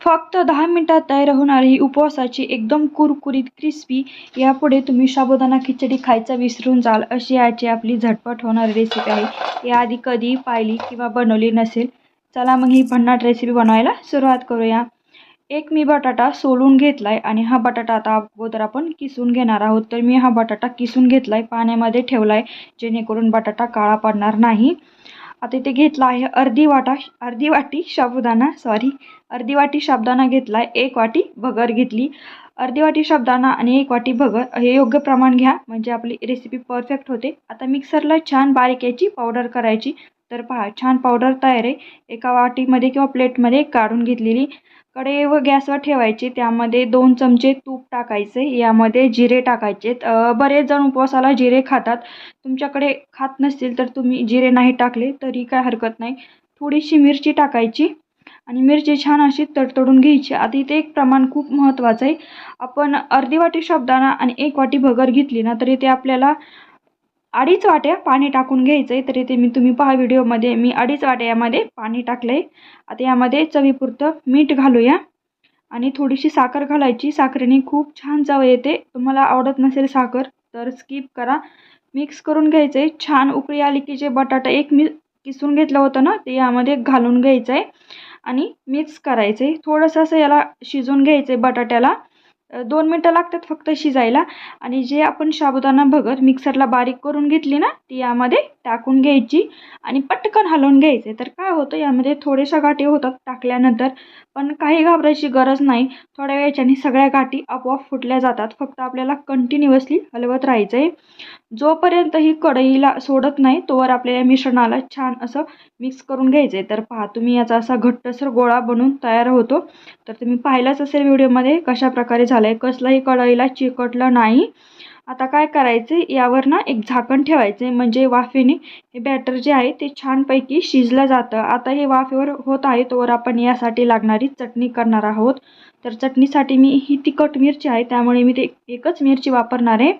फक्त दहा मिनिटात तयार होणारी ही उपवासाची एकदम कुरकुरीत क्रिस्पी यापुढे तुम्ही साबुदाणा खिचडी खायचा विसरून जाल अशी याची आपली झटपट होणारी रेसिपी आहे. याआधी कधी पाहिली किंवा बनवली नसेल चला मग ही भन्नाट रेसिपी बनवायला सुरुवात करूया. एक मी बटाटा सोलून घेतला आहे आणि हा बटाटा आता अगोदर आपण किसून घेणार आहोत. तर मी हा बटाटा किसून घेतला आहे पाण्यामध्ये ठेवला आहे जेणेकरून बटाटा काळा पडणार नाही. आता इथे घेतला आहे अर्धी वाटा अर्धी वाटी साबुदाणा सॉरी अर्धी वाटी साबुदाणा घेतला आहे एक वाटी भगर घेतली. अर्धी वाटी साबुदाणा आणि एक वाटी भगर हे योग्य प्रमाण घ्या म्हणजे आपली रेसिपी परफेक्ट होते. आता मिक्सरला छान बारीक याची पावडर करायची. तर पहा छान पावडर तयार आहे. एका वाटीमध्ये किंवा प्लेटमध्ये काढून घेतलेली कढई व गॅसवर ठेवायची. त्यामध्ये दोन चमचे तूप टाकायचे. यामध्ये जिरे टाकायचे. बरेच जण उपवासाला जिरे खातात. तुमच्याकडे खात नसतील तर तुम्ही जिरे नाही टाकले तरी काय हरकत नाही. थोडीशी मिरची टाकायची आणि मिरची छान अशी तडतडून घ्यायची. आता इथे एक प्रमाण खूप महत्त्वाचं आहे. आपण अर्धी वाटी शब्दाना आणि एक वाटी भगर घेतली ना तरी ते आपल्याला अडीच वाट्या पाणी टाकून घ्यायचं आहे तर इथे मी तुम्ही पहा व्हिडिओमध्ये. मी अडीच वाट्या यामध्ये पाणी टाकलं आहे आता यामध्ये चवीपुरतं मीठ घालूया. आणि थोडीशी साखर घालायची. साखरेने खूप छान चव येते. तुम्हाला आवडत नसेल साखर तर स्किप करा. मिक्स करून घ्यायचं आहे छान उकळी आली की जे बटाटा एक मी किसून घेतलं होतं ना ते यामध्ये घालून घ्यायचं आहे आणि मिक्स करायचं आहे थोडंसं असं याला शिजवून घ्यायचं आहे बटाट्याला. दोन मिनटं लागतात फक्त शिजायला. आणि जे आपण साबुदाणा भगत मिक्सरला बारीक करून घेतली ना ती यामध्ये टाकून घ्यायची. आणि पटकन हलवून घ्यायचे. तर काय होतं यामध्ये थोडेशा गाठी होतात टाकल्यानंतर. पण काही घाबरायची गरज नाही. थोड्या वेळच्याने सगळ्या गाठी आपोआप फुटल्या जातात. फक्त आपल्याला कंटिन्युअसली हलवत राहायचं आहे जोपर्यंत ही कढईला सोडत नाही तोवर आपल्या मिश्रणाला छान असं मिक्स करून घ्यायचं आहे तर पहा तुम्ही याचा असा घट्टसर गोळा बनून तयार होतो. तर तुम्ही पाहिलाच असेल व्हिडिओमध्ये कशा प्रकारे झालं आहे कसलंही कढईला चिकटलं नाही. आता काय करायचं? यावर ना एक झाकण ठेवायचं. म्हणजे वाफेने हे बॅटर जे आहे ते छानपैकी शिजलं जातं. आता हे वाफेवर होत आहे. तोवर आपण यासाठी लागणारी चटणी करणार आहोत. तर चटणीसाठी मी ही तिखट मिरची आहे. त्यामुळे मी ते एकच मिरची वापरणार आहे.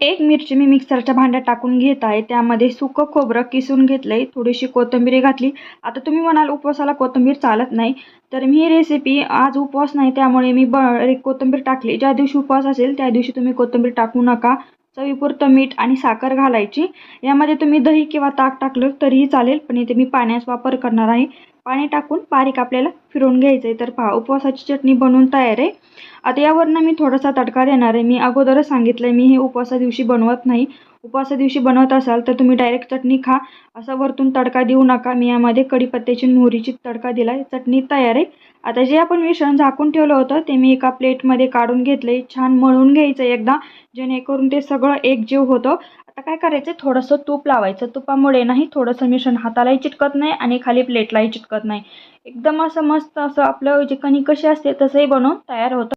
एक मिरची मी मिक्सरच्या भांड्यात टाकून घेत आहे. त्यामध्ये सुकं खोबरं किसून घेतलं आहे थोडीशी कोथिंबीर घातली. आता तुम्ही म्हणाल उपवासाला कोथिंबीर चालत नाही. तर मी ही रेसिपी आज उपवास नाही त्यामुळे मी ब कोथिंबीर टाकली. ज्या दिवशी उपवास असेल त्या दिवशी तुम्ही कोथिंबीर टाकू नका. चवीपुरतं मीठ आणि साखर घालायची. यामध्ये तुम्ही दही किंवा ताक टाकलं तरीही चालेल पण इथे मी पाण्याचा वापर करणार आहे. पाणी टाकून बारीक आपल्याला फिरवून घ्यायचं आहे तर पहा उपवासाची चटणी बनवून तयार आहे. आता यावरनं मी थोडासा तडका देणार आहे. मी अगोदरच सांगितलं आहे मी हे उपवासा दिवशी बनवत नाही. उपवासा दिवशी बनवत असाल तर तुम्ही डायरेक्ट चटणी खा. असा वरतून तडका देऊ नका. मी यामध्ये कढीपत्त्याची मोहरीची तडका दिला आहे चटणी तयार आहे. आता जे आपण मिश्रण झाकून ठेवलं होतं ते मी एका प्लेटमध्ये काढून घेतलं आहे छान मळून घ्यायचं एकदा. जेणेकरून ते सगळं एकजीव होतं. आता काय करायचं थोडंसं तूप लावायचं. तुपामुळे नाही थोडंसं मिश्रण हातालाही चिटकत नाही आणि खाली प्लेटलाही चिटकत नाही. एकदम असं मस्त असं आपलं जे कणी कशी असते तसंही बनवून तयार होतं.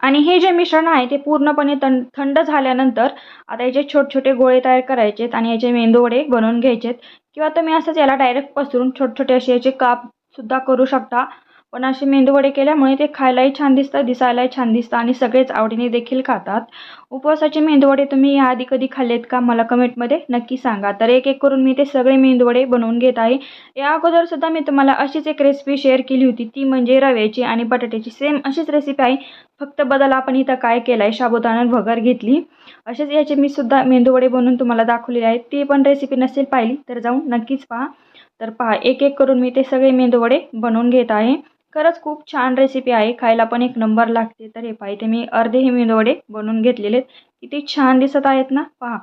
आणि हे जे मिश्रण आहे ते पूर्णपणे थं थंड झाल्यानंतर आता याचे छोटे छोटे गोळे तयार करायचे आहेत आणि याचे मेंदूवडे बनवून घ्यायचेत. किंवा तुम्ही असंच याला डायरेक्ट पसरून छोटे छोटे असे याचे कापसुद्धा करू शकता. पण असे मेंदूवडे केल्यामुळे ते खायलाही छान दिसतं दिसायलाही छान दिसतं आणि सगळेच आवडीने देखील खातात. उपवासाचे मेंदूवडे तुम्ही याआधी कधी खाल्लेत का? मला कमेंटमध्ये नक्की सांगा. तर एक एक करून मी ते सगळे मेंदूवडे बनवून घेत आहे. या अगोदरसुद्धा मी तुम्हाला अशीच एक रेसिपी शेअर केली होती. ती म्हणजे रव्याची आणि बटाट्याची. सेम अशीच रेसिपी आहे. फक्त बदल आपण इथं काय केलं आहे साबुदाणा भगर घेतली. असेच याचे मी सुद्धा मेंदूवडे बनवून तुम्हाला दाखवलेले आहेत. ती पण रेसिपी नसेल पाहिली तर जाऊन नक्कीच पहा. तर पहा एक एक करून मी ते सगळे मेंदूवडे बनवून घेत आहे. खरंच खूप छान रेसिपी आहे. खायला पण एक नंबर लागते. तर हे पाहिजे मी अर्धे हे मेंदवडे बनवून घेतलेले किती छान दिसत आहेत ना? पहा.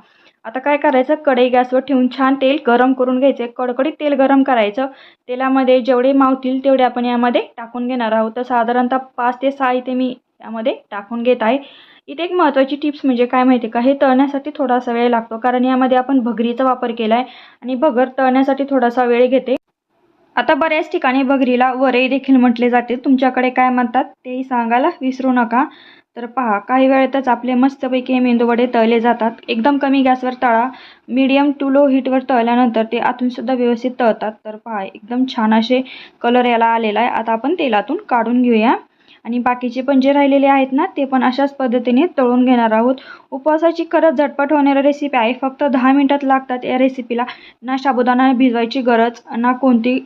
आता काय करायचं? कढई गॅसवर ठेवून छान तेल गरम करून घ्यायचं. कडकडीत तेल गरम करायचं. तेलामध्ये जेवढे मावतील तेवढे आपण यामध्ये टाकून घेणार आहोत. तर साधारणतः पाच ते सहा इथे मी यामध्ये टाकून घेत आहे. इथे एक महत्त्वाची टिप्स म्हणजे काय माहिती का? हे तळण्यासाठी थोडासा वेळ लागतो. कारण यामध्ये आपण भगरीचा वापर केला आहे आणि भगर तळण्यासाठी थोडासा वेळ घेते. आता बऱ्याच ठिकाणी भगरीला वरई देखील म्हटले जाते. तुमच्याकडे काय म्हणतात तेही सांगायला विसरू नका. तर पहा काही वेळेतच आपले मस्तपैकी मेंदूवडे तळले जातात. एकदम कमी गॅसवर तळा मीडियम टू लो हीटवर तळल्यानंतर ते आतूनसुद्धा व्यवस्थित तळतात. तर पहा एकदम छान असे कलर याला आलेला आहे. आता आपण तेलातून काढून घेऊया. आणि बाकीचे पण जे राहिलेले आहेत ना ते पण अशाच पद्धतीने तळून घेणार आहोत. उपवासाची खरंच झटपट होणारी रेसिपी आहे. फक्त दहा मिनटात लागतात या रेसिपीला ना साबुदाणा भिजवायची गरज ना कोणती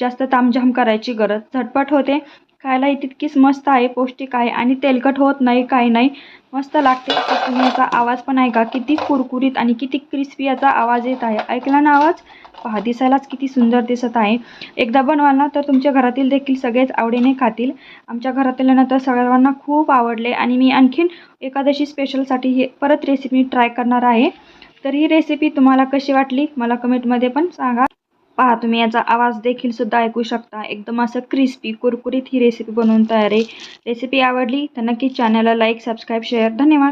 जास्त तामझाम करायची गरज. झटपट होते. खायलाही तितकीच मस्त आहे पौष्टिक आहे आणि तेलकट होत नाही काही नाही. मस्त लागते. याचा आवाज पण ऐका. किती कुरकुरीत आणि किती क्रिस्पी याचा आवाज येत आहे. ऐकला ना आवाज? पहा दिसायलाच किती सुंदर दिसत आहे. एकदा बनवाल ना तर तुमच्या घरातील देखील सगळेच आवडीने खातील. आमच्या घरातील तर सगळ्यांना खूप आवडले आणि मी आणखीन एकादशी स्पेशलसाठी हे परत रेसिपी ट्राय करणार आहे. तर ही रेसिपी तुम्हाला कशी वाटली? मला कमेंटमध्ये पण सांगा. पहा तुम्ही याचा आवाज देखील सुद्धा ऐकू शकता. एकदम असं क्रिस्पी कुरकुरीत ही रेसिपी बनवून तयार आहे. रेसिपी आवडली तर नक्की चॅनलला लाईक सबस्क्राईब शेअर धन्यवाद.